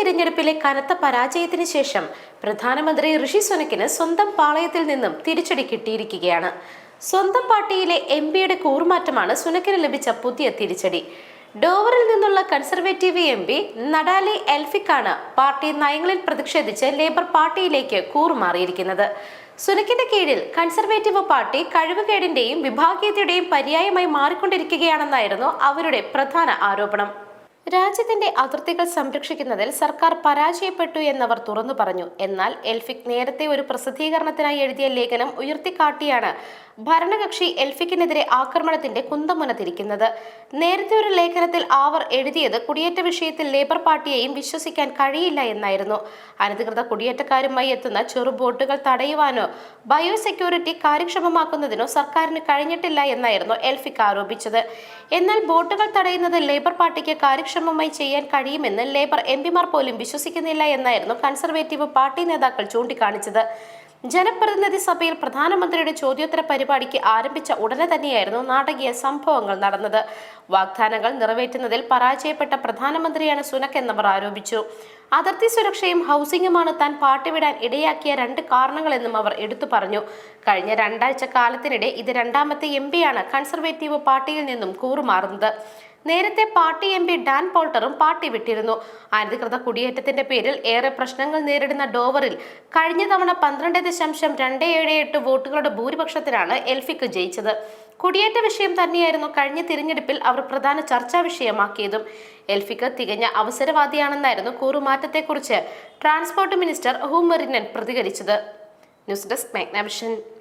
തിരഞ്ഞെടുപ്പിലെ കനത്ത പരാജയത്തിന് ശേഷം പ്രധാനമന്ത്രി ഋഷി സുനക്കിന് സ്വന്തം പാളയത്തിൽ നിന്നും തിരിച്ചടി കിട്ടിയിരിക്കുകയാണ്. സ്വന്തം പാർട്ടിയിലെ എം പിയുടെ കൂറുമാറ്റമാണ് സുനക്കിന് ലഭിച്ച പുതിയ തിരിച്ചടി. ഡോവറിൽ നിന്നുള്ള കൺസർവേറ്റീവ് എം പി നഡാലി എൽഫിക്കാണ് പാർട്ടി നയങ്ങളിൽ പ്രതിഷേധിച്ച് ലേബർ പാർട്ടിയിലേക്ക് കൂറുമാറിയിരിക്കുന്നത്. സുനക്കിന്റെ കീഴിൽ കൺസർവേറ്റീവ് പാർട്ടി കഴിവുകേടിന്റെയും വിഭാഗീയതയുടെയും പര്യായമായി മാറിക്കൊണ്ടിരിക്കുകയാണെന്നായിരുന്നു അവരുടെ പ്രധാന ആരോപണം. രാജ്യത്തിന്റെ അതിർത്തികൾ സംരക്ഷിക്കുന്നതിൽ സർക്കാർ പരാജയപ്പെട്ടു എന്നവർ തുറന്നു പറഞ്ഞു. എന്നാൽ എൽഫിക് നേരത്തെ ഒരു പ്രസിദ്ധീകരണത്തിനായി എഴുതിയ ലേഖനം ഉയർത്തിക്കാട്ടിയാണ് ഭരണകക്ഷി എൽഫിക്കിനെതിരെ ആക്രമണത്തിന്റെ കുന്തമുന തിരിക്കുന്നത് നേരത്തെ ഒരു ലേഖനത്തിൽ ആവർ എഴുതിയത് കുടിയേറ്റ വിഷയത്തിൽ ലേബർ പാർട്ടിയെയും വിശ്വസിക്കാൻ കഴിയില്ല എന്നായിരുന്നു. അനധികൃത കുടിയേറ്റക്കാരുമായി എത്തുന്ന ചെറുബോട്ടുകൾ തടയുവാനോ ബയോ സെക്യൂരിറ്റി കാര്യക്ഷമമാക്കുന്നതിനോ സർക്കാരിന് കഴിഞ്ഞിട്ടില്ല എന്നായിരുന്നു എൽഫിക് ആരോപിച്ചത്. എന്നാൽ ബോട്ടുകൾ തടയുന്നത് ലേബർ പാർട്ടിക്ക് കാര്യക്ഷമമായി ചെയ്യാൻ കഴിയുമെന്ന് ലേബർ എം പിമാർ പോലും വിശ്വസിക്കുന്നില്ല എന്നായിരുന്നു കൺസർവേറ്റീവ് പാർട്ടി നേതാക്കൾ ചൂണ്ടിക്കാണിച്ചത്. ജനപ്രതിനിധി സഭയിൽ പ്രധാനമന്ത്രിയുടെ ചോദ്യോത്തര പരിപാടിക്ക് ആരംഭിച്ച ഉടനെ തന്നെയായിരുന്നു നാടകീയ സംഭവങ്ങൾ നടന്നത്. വാഗ്ദാനങ്ങൾ നിറവേറ്റുന്നതിൽ പരാജയപ്പെട്ട പ്രധാനമന്ത്രിയാണ് സുനക് എന്നവർ ആരോപിച്ചു. അതിർത്തി സുരക്ഷയും ഹൗസിംഗുമാണ് താൻ പാർട്ടി വിടാൻ ഇടയാക്കിയ രണ്ട് കാരണങ്ങളെന്നും അവർ എടുത്തു പറഞ്ഞു. കഴിഞ്ഞ രണ്ടാഴ്ച കാലത്തിനിടെ ഇത് രണ്ടാമത്തെ എം പിയാണ് കൺസർവേറ്റീവ് പാർട്ടിയിൽ നിന്നും കൂറുമാറുന്നത്. നേരത്തെ പാർട്ടി എം പി ഡാൻ പോൾട്ടറും പാർട്ടി വിട്ടിരുന്നു. അനധികൃത കുടിയേറ്റത്തിന്റെ പേരിൽ ഏറെ പ്രശ്നങ്ങൾ നേരിടുന്ന ഡോവറിൽ കഴിഞ്ഞ തവണ പന്ത്രണ്ട് ദശാംശം രണ്ട് ഏഴ് എട്ട് വോട്ടുകളുടെ ഭൂരിപക്ഷത്തിലാണ് എൽഫിക്ക് ജയിച്ചത്. കുടിയേറ്റ വിഷയം തന്നെയായിരുന്നു കഴിഞ്ഞ തിരഞ്ഞെടുപ്പിൽ അവർ പ്രധാന ചർച്ചാ വിഷയമാക്കിയതും. എൽഫിക്ക് തികഞ്ഞ അവസരവാദിയാണെന്നായിരുന്നു കൂറുമാറ്റത്തെക്കുറിച്ച് ട്രാൻസ്പോർട്ട് മിനിസ്റ്റർ ഹൂമറിനൻ പ്രതികരിച്ചത്. News desk Magnavision.